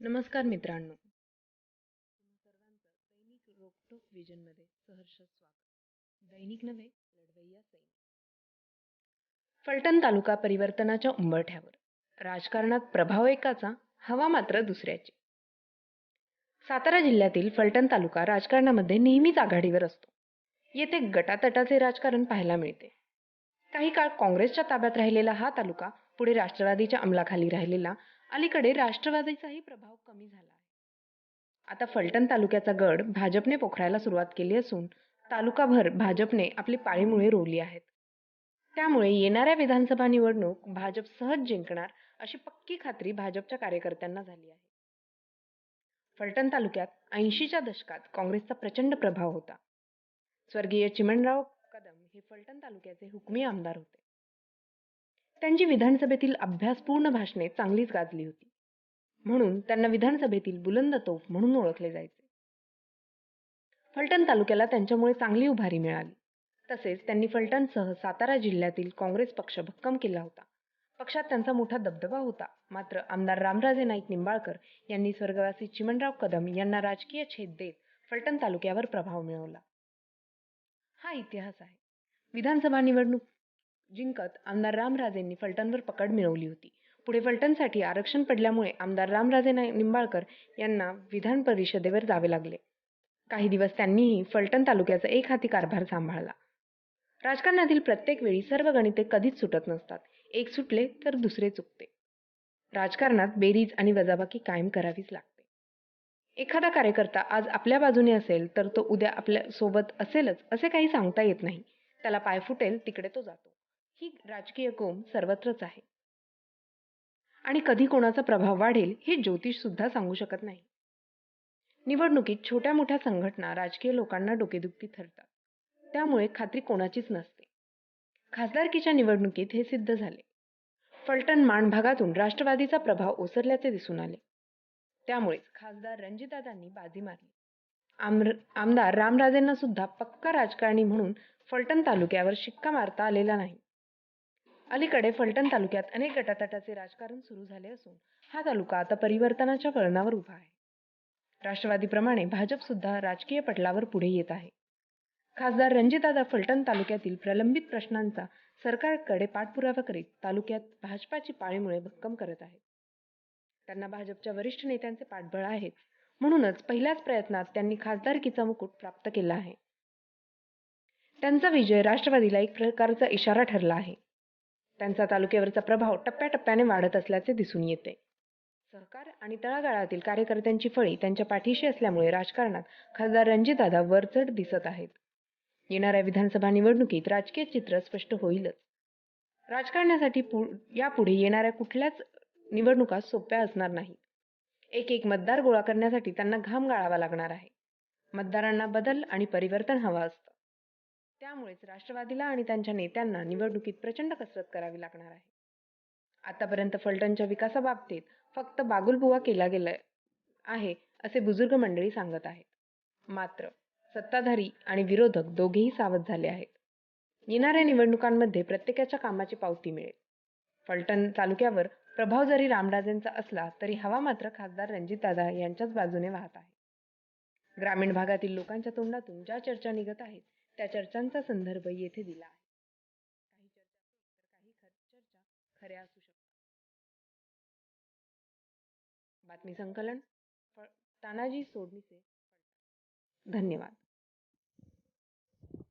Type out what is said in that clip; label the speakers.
Speaker 1: नमस्कार मित्रांनो. सर्वांचं दैनिक रोकटोक विजनमध्ये सहर्ष स्वागत. दैनिक नव्हे लढवय्या सैनिक. फलटण तालुका परिवर्तनाच्या उंबरठ्यावर. राजकारणात प्रभाव एकाचा हवा मात्र दुसऱ्याची. सातारा जिल्ह्यातील फलटण तालुका राजकारणामध्ये नेहमीच आघाडीवर असतो. येथे गटातटाचे राजकारण पाहायला मिळते. काही काळ काँग्रेसच्या ताब्यात राहिलेला हा तालुका पुढे राष्ट्रवादीच्या अंमलाखाली राहिलेला अलीकडे राष्ट्रवादीचाही प्रभाव कमी झाला आहे. आता फलटण तालुक्याचा गड भाजपने पोखरायला सुरुवात केली असून तालुकाभर भाजपने आपली पाळीमुळे रोवली आहेत. त्यामुळे येणाऱ्या विधानसभा निवडणूक भाजप सहज जिंकणार अशी पक्की खात्री भाजपच्या कार्यकर्त्यांना झाली आहे. फलटण तालुक्यात ऐंशीच्या दशकात काँग्रेसचा प्रचंड प्रभाव होता. स्वर्गीय चिमणराव कदम हे फलटण तालुक्याचे हुकमी आमदार होते. त्यांची विधानसभेतील अभ्यासपूर्ण भाषणे चांगलीच गाजली होती. म्हणून त्यांना विधानसभेतील बुलंद तोफ म्हणून ओळखले जायचे. फलटण तालुक्याला त्यांच्यामुळे चांगली उभारी मिळाली. तसेच त्यांनी फलटणसह सातारा जिल्ह्यातील काँग्रेस पक्ष भक्कम केला होता. पक्षात त्यांचा मोठा दबदबा होता. मात्र आमदार रामराजे नाईक निंबाळकर यांनी स्वर्गवासी चिमणराव कदम यांना राजकीय छेद देत फलटण तालुक्यावर प्रभाव मिळवला. हा इतिहास आहे. विधानसभा निवडणूक जिंकत आमदार रामराजेंनी फलटणवर पकड मिळवली होती. पुढे फलटणसाठी आरक्षण पडल्यामुळे आमदार रामराजे निंबाळकर यांना विधान परिषदेवर जावे लागले. काही दिवस त्यांनीही फलटण तालुक्याचा एक हाती कारभार सांभाळला. राजकारणातील प्रत्येक वेळी सर्व गणिते कधीच सुटत नसतात. एक सुटले तर दुसरे चुकते. राजकारणात बेरीज आणि वजाबाकी कायम करावीच लागते. एखादा कार्यकर्ता आज आपल्या बाजूने असेल तर तो उद्या आपल्यासोबत असेलच असे काही सांगता येत नाही. त्याला पाय फुटेल तिकडे तो जातो. ही राजकीय कोम सर्वत्रच आहे. आणि कधी कोणाचा प्रभाव वाढेल हे ज्योतिष सुद्धा सांगू शकत नाही. निवडणुकीत छोट्या मोठ्या संघटना राजकीय लोकांना डोकेदुखी ठरतात. त्यामुळे खात्री कोणाचीच नसते. खासदारकीच्या निवडणुकीत हे सिद्ध झाले. फलटण माण भागातून राष्ट्रवादीचा प्रभाव ओसरल्याचे दिसून आले. त्यामुळेच खासदार रणजितदादांनी बाजी मारली. आमदार रामराजेंना सुद्धा पक्का राजकारणी म्हणून फलटण तालुक्यावर शिक्का मारता आलेला नाही. अलीकडे फलटण तालुक्यात अनेक गटातटाचे राजकारण सुरू झाले असून हा तालुका आता परिवर्तनाच्या वळणावर उभा आहे. राष्ट्रवादीप्रमाणे भाजप सुद्धा राजकीय पटलावर पुढे येत आहे. खासदार रणजितदादा फलटण तालुक्यातील प्रलंबित प्रश्नांचा सरकारकडे पाठपुरावा करीत तालुक्यात भाजपाची पाळीमुळे भक्कम करत आहेत. त्यांना भाजपच्या वरिष्ठ नेत्यांचे पाठबळ आहेत म्हणूनच पहिल्याच प्रयत्नात त्यांनी खासदारकीचा मुकुट प्राप्त केला आहे. त्यांचा विजय राष्ट्रवादीला एक प्रकारचा इशारा ठरला आहे. त्यांचा तालुक्यावरचा प्रभाव टप्प्याटप्प्याने वाढत असल्याचे दिसून येते. सहकार आणि तळागाळातील कार्यकर्त्यांची फळी त्यांच्या पाठीशी असल्यामुळे राजकारणात खासदार रणजितदादा वरचढ दिसत आहेत. येणाऱ्या विधानसभा निवडणुकीत राजकीय चित्र स्पष्ट होईलच. राजकारणासाठी पु यापुढे येणाऱ्या कुठल्याच निवडणुका सोप्या असणार नाही. एक एक मतदार गोळा करण्यासाठी त्यांना घाम गाळावा लागणार आहे. मतदारांना बदल आणि परिवर्तन हवं असतं. त्यामुळेच राष्ट्रवादीला आणि त्यांच्या नेत्यांना निवडणुकीत प्रचंड कसरत करावी लागणार आहे. आतापर्यंत फलटणच्या विकासाबाबतीत फक्त बागुलबुवा केला गेला आहे असे बुजुर्ग मंडळी सांगत आहेत. मात्र सत्ताधारी आणि विरोधक दोघेही सावध झाले आहेत. येणाऱ्या निवडणुकांमध्ये प्रत्येकाच्या कामाची पावती मिळेल. फलटण तालुक्यावर प्रभाव जरी रामराजेंचा असला तरी हवा मात्र खासदार रणजितदादा यांच्याच बाजूने वाहत आहे. ग्रामीण भागातील लोकांच्या तोंडातून ज्या चर्चा निघत आहेत त्या चर्चांचा संदर्भ येथे दिला आहे. काही चर्चा तर काही चर्चा खऱ्या असू शकतात. बातमी संकलन तानाजी सोडणीचे धन्यवाद.